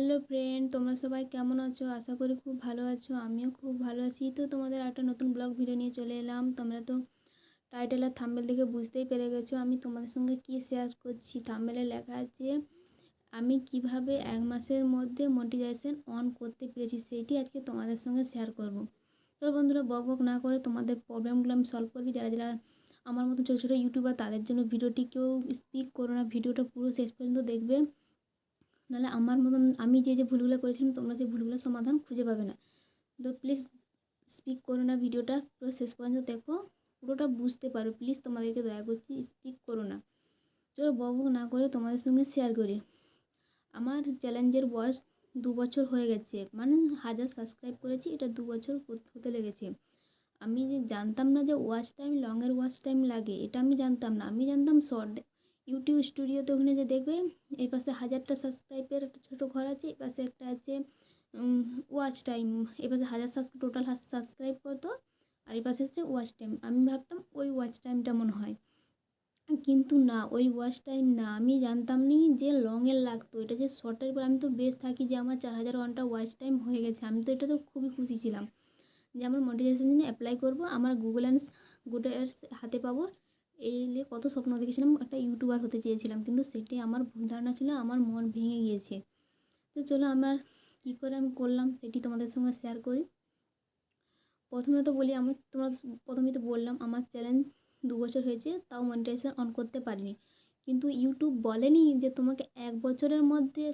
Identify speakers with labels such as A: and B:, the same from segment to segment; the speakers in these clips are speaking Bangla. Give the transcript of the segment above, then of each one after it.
A: হ্যালো ফ্রেন্ড তোমরা সবাই কেমন আছো? আশা করি খুব ভালো আছো, আমিও খুব ভালো আছি। তো তোমাদের একটা নতুন ব্লগ ভিডিও নিয়ে চলে এলাম। তোমরা তো টাইটেল আর থাম্বেল দেখে বুঝতেই পেরে গেছো, আমি তোমাদের সঙ্গে কী শেয়ার করছি? থাম্বেলে লেখা আছে, আমি কীভাবে এক মাসের মধ্যে মোটিভেশন অন করতে পেরেছি সেটি আজকে তোমাদের সঙ্গে শেয়ার করব। তো বন্ধুরা, বক বক না করে তোমাদের প্রবলেমগুলো আমি সলভ করবি। যারা যারা আমার মতো ছোটো ছোটো ইউটিউবার তাদের জন্য ভিডিওটি কেউ স্পিক করো না। ভিডিওটা পুরো শেষ পর্যন্ত দেখবে। নাহলে আমার মতন আমি যে যে ভুলগুলো করেছিলাম, তোমরা সেই ভুলগুলোর সমাধান খুঁজে পাবে না। তো প্লিজ স্পিক করো না ভিডিওটা, পুরো শেষ পর্যন্ত দেখো, পুরোটা বুঝতে পারো। প্লিজ তোমাদেরকে দয়া করছি স্পিক করো না। চলো বক না করে তোমাদের সঙ্গে শেয়ার করি। আমার চ্যালেঞ্জের বয়স দু বছর হয়ে গেছে। মানে হাজার সাবস্ক্রাইব করেছি, এটা দু বছর হতে লেগেছে। আমি জানতাম না যে ওয়াচ টাইম লংয়ের ওয়াচ টাইম লাগে, এটা আমি জানতাম না। আমি জানতাম শর্ট ইউটিউব স্টুডিওতে ওখানে যে দেখবে, এই পাশে হাজারটা সাবস্ক্রাইবের একটা ছোটো ঘর আছে, এই পাশে একটা আছে ওয়াচ টাইম এই পাশে হাজার সাবস্ক্রাইব টোটাল সাবস্ক্রাইব করতো, আর এই পাশে হচ্ছে ওয়াচ টাইম আমি ভাবতাম ওই ওয়াচ টাইমটা মনে হয়। কিন্তু না, ওই ওয়াচ টাইম না, আমি জানতাম নি যে লংয়ের লাগতো। এটা যে শর্টের পর আমি তো বেশ থাকি যে আমার চার হাজার ঘণ্টা ওয়াচ টাইম হয়ে গেছে। আমি তো এটা তো খুবই খুশি ছিলাম। যে আমার মোটিভেশন জন্য অ্যাপ্লাই করব, আমার গুগল অ্যান্ডস গুগল হাতে পাবো। এই নিয়ে কত স্বপ্ন দেখেছিলাম, একটা ইউটিউবার হতে চেয়েছিলাম, কিন্তু সেটি আমার ভুল ধারণা ছিল, আমার মন ভেঙে গিয়েছে। তো চলো আমার কী করে আমি করলাম সেটি তোমাদের সঙ্গে শেয়ার করি। প্রথমে তো বলি, আমার তোমরা প্রথমে তো বললাম, আমার চ্যালেঞ্জ দু বছর হয়েছে, তাও মনিটাইজেশন অন করতে পারিনি। কিন্তু ইউটিউব বলেনি যে তোমাকে এক বছরের মধ্যে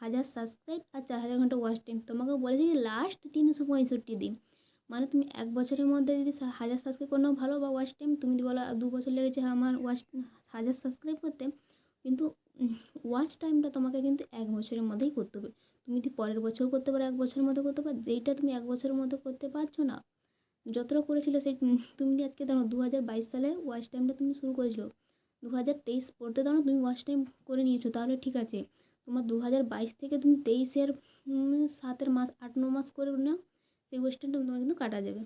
A: হাজার সাবস্ক্রাইব আর চার হাজার ঘণ্টা ওয়াচ টাইম তোমাকে বলেছে যে লাস্ট তিনশো পঁয়ষট্টি দিন। মানে তুমি এক বছরের মধ্যে যদি হাজার সাবস্ক্রাইব করে ভালো বা ওয়াচ টাইম তুমি বলো দু বছর লেগেছে আমার ওয়াচ হাজার সাবস্ক্রাইব করতে, কিন্তু ওয়াচ টাইমটা তোমাকে কিন্তু এক বছরের মধ্যেই করতে হবে। তুমি যদি পরের বছর করতে পারো, এক বছরের মধ্যে করতে পারো, যেইটা তুমি এক বছরের মধ্যে করতে পারছ না, যতটা করেছিলে সেই তুমি যদি আজকে ধরো দু হাজার বাইশ সালে ওয়াচ টাইমটা তুমি শুরু করেছিলো দু হাজার তেইশ পড়তে ধরো তুমি ওয়াচ টাইম করে নিয়েছো, তাহলে ঠিক আছে। তোমার দু হাজার বাইশ থেকে তুমি তেইশের সাতের মাস, আট, ন মাস করে নাও সেই ওয়েস্টার্নটা তোমার কিন্তু কাটা যাবে।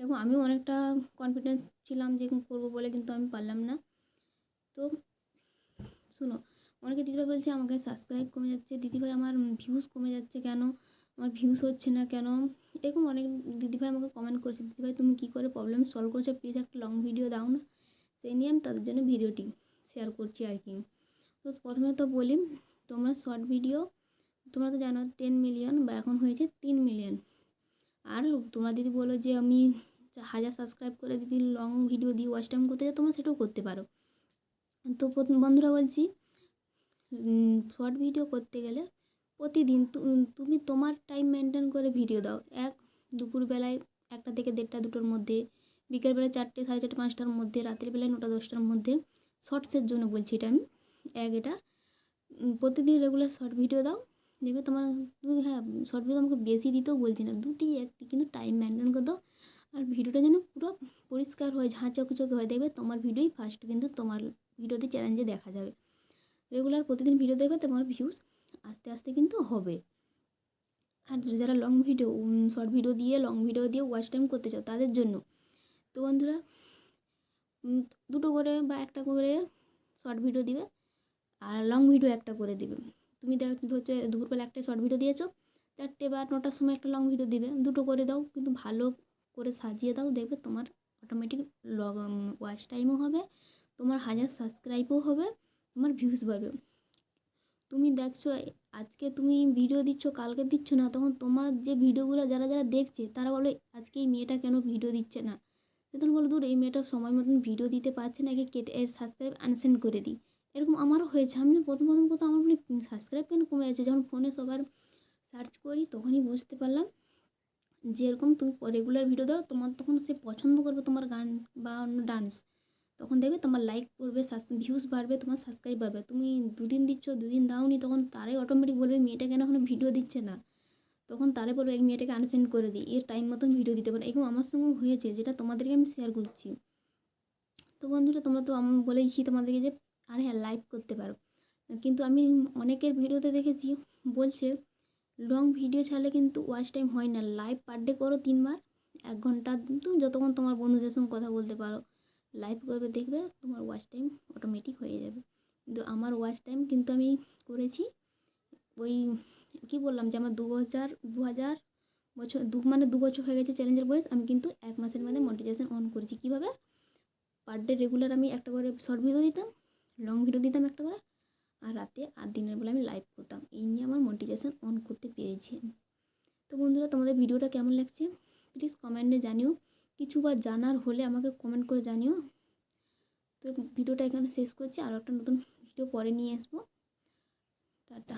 A: এবং আমিও অনেকটা কনফিডেন্স ছিলাম যে করব বলে, কিন্তু আমি পারলাম না। তো শুনো, অনেকে দিদিভাই বলছে আমাকে সাবস্ক্রাইব কমে যাচ্ছে। দিদিভাই আমার ভিউজ কমে যাচ্ছে কেন? আমার ভিউজ হচ্ছে না কেন? এরকম অনেক দিদিভাই আমাকে কমেন্ট করেছে। দিদিভাই, তুমি কী করে প্রবলেম সলভ করেছ? প্লিজ একটা লং ভিডিও দাও না। সেই নিয়ে আমি তাদের জন্য ভিডিওটি শেয়ার করছি আর কি। তো প্রথমে তো বলি, তোমরা শর্ট ভিডিও তোমরা তো জানো টেন মিলিয়ন বা এখন হয়েছে তিন মিলিয়ন আর তোমরা যদি বলো যে আমি হাজার সাবস্ক্রাইব করে দিদি লং ভিডিও দিয়ে ওয়াচ টাইম করতে চাও তোমরা সেটাও করতে পারো। তো বন্ধুরা বলছি শর্ট ভিডিও করতে গেলে প্রতিদিন তুমি তোমার টাইম মেনটেন করে ভিডিও দাও। এক, দুপুরবেলায় একটা থেকে দেড়টা দুটোর মধ্যে বিকেলবেলায় চারটে, সাড়ে চারটে, পাঁচটার মধ্যে, রাত্রিবেলায় নটা, দশটার মধ্যে শর্টসের জন্য বলছি এটা আমি। এক, এটা প্রতিদিন রেগুলার শর্ট ভিডিও দাও। দেখবে তোমার, তুমি হ্যাঁ শর্ট ভিডিও আমাকে বেশি দিতেও বলছি না, দুটি একটি, কিন্তু টাইম মেনটেন করে দাও। আর ভিডিওটা যেন পুরো পরিষ্কার হয়, ঝাঁ চকচকে হয়, দেখবে তোমার ভিডিওই ফার্স্ট কিন্তু তোমার ভিডিওটি চ্যালেঞ্জে দেখা যাবে। রেগুলার প্রতিদিন ভিডিও দেখবে তোমার ভিউজ আস্তে আস্তে কিন্তু হবে। আর যারা লং ভিডিও শর্ট ভিডিও দিয়ে লং ভিডিও দিয়ে ওয়াচ টাইম করতে চাও, তাদের জন্য। তো বন্ধুরা দুটো করে বা একটা করে শর্ট ভিডিও দিবে, আর লং ভিডিও একটা করে দিবে। তুমি দেখ হচ্ছে দুপুরবেলা একটা শর্ট ভিডিও দিয়েছ। চারটে বা নটার সময় একটা লং ভিডিও দিবে। দুটো করে দাও, কিন্তু ভালো করে সাজিয়ে দাও, দেখবে তোমার অটোমেটিক লগ ওয়াচ টাইমও হবে, তোমার হাজার সাবস্ক্রাইবও হবে, তোমার ভিউজ বাড়বে। তুমি দেখছ, আজকে তুমি ভিডিও দিচ্ছ, কালকে দিচ্ছ না, তখন তোমার যে ভিডিওগুলো যারা যারা দেখছে, তারা বলে, আজকে এই মেয়েটা কেন ভিডিও দিচ্ছে না? তখন বলো, দূর, এই মেয়েটা সময় মতন ভিডিও দিতে পারছে না, একে কেটে, এর সাবস্ক্রাইব আনসেন্ড করে দিই। এরকম আমারও হয়েছে। আমি প্রথম প্রথম কথা আমার বলি সাবস্ক্রাইব কেন কমে যাচ্ছে? যখন ফোনে সবার সার্চ করি, তখনই বুঝতে পারলাম যে এরকম তুমি রেগুলার ভিডিও দাও, তোমার তখন সে পছন্দ করবে তোমার গান বা অন্য ডান্স তখন দেখবে তোমার লাইক করবে ভিউজ বাড়বে, তোমার সাবস্ক্রাইব বাড়বে। তুমি দুদিন দিচ্ছ, দুদিন দাওনি, তখন তারাই অটোমেটিক বলবে, মেয়েটা কেন এখনও ভিডিও দিচ্ছে না? তখন তারাই বলবে, এই মেয়েটাকে আনসেন্ড করে দিই এর টাইম মতন ভিডিও দিতে পারে। এরকম আমার সঙ্গে হয়েছে, যেটা তোমাদেরকে আমি শেয়ার করছি। তো বন্ধুরা, তোমরা তো আমি, বলেইছি তোমাদেরকে যে আর হ্যাঁ লাইভ করতে পারো। কিন্তু আমি অনেকের ভিডিওতে দেখেছি, বলছে লং ভিডিও ছাড়লে কিন্তু ওয়াচ টাইম হয় না। লাইভ পার ডে করো তিনবার, এক ঘণ্টা তুমি যতক্ষণ তোমার বন্ধুদের সঙ্গে কথা বলতে পারো। লাইভ করবে, দেখবে তোমার ওয়াচ টাইম অটোমেটিক হয়ে যাবে। কিন্তু আমার ওয়াচ টাইম কিন্তু আমি করেছি, ওই কি বললাম যে আমার দু হাজার দু হাজার বছর, দু মানে দু বছর হয়ে গেছে চ্যালেঞ্জের বয়স, আমি কিন্তু এক মাসের মধ্যে মনিটাইজেশন অন করেছি। কীভাবে? পার ডে রেগুলার আমি একটা করে শর্ট ভিডিও দিতাম লং ভিডিও দিতাম একটা করে, আর রাতে আর দিনের বেলা আমি লাইভ করতাম। এই নিয়ে আমার মোটিভেশান অন করতে পেরেছি তো বন্ধুরা, তোমাদের ভিডিওটা কেমন লাগছে? প্লিজ কমেন্টে জানিও। কিছু বা জানার হলে আমাকে কমেন্ট করে জানিও। তো ভিডিওটা এখানে শেষ করছি। আরও একটা নতুন ভিডিও পরে নিয়ে আসব। টাটা।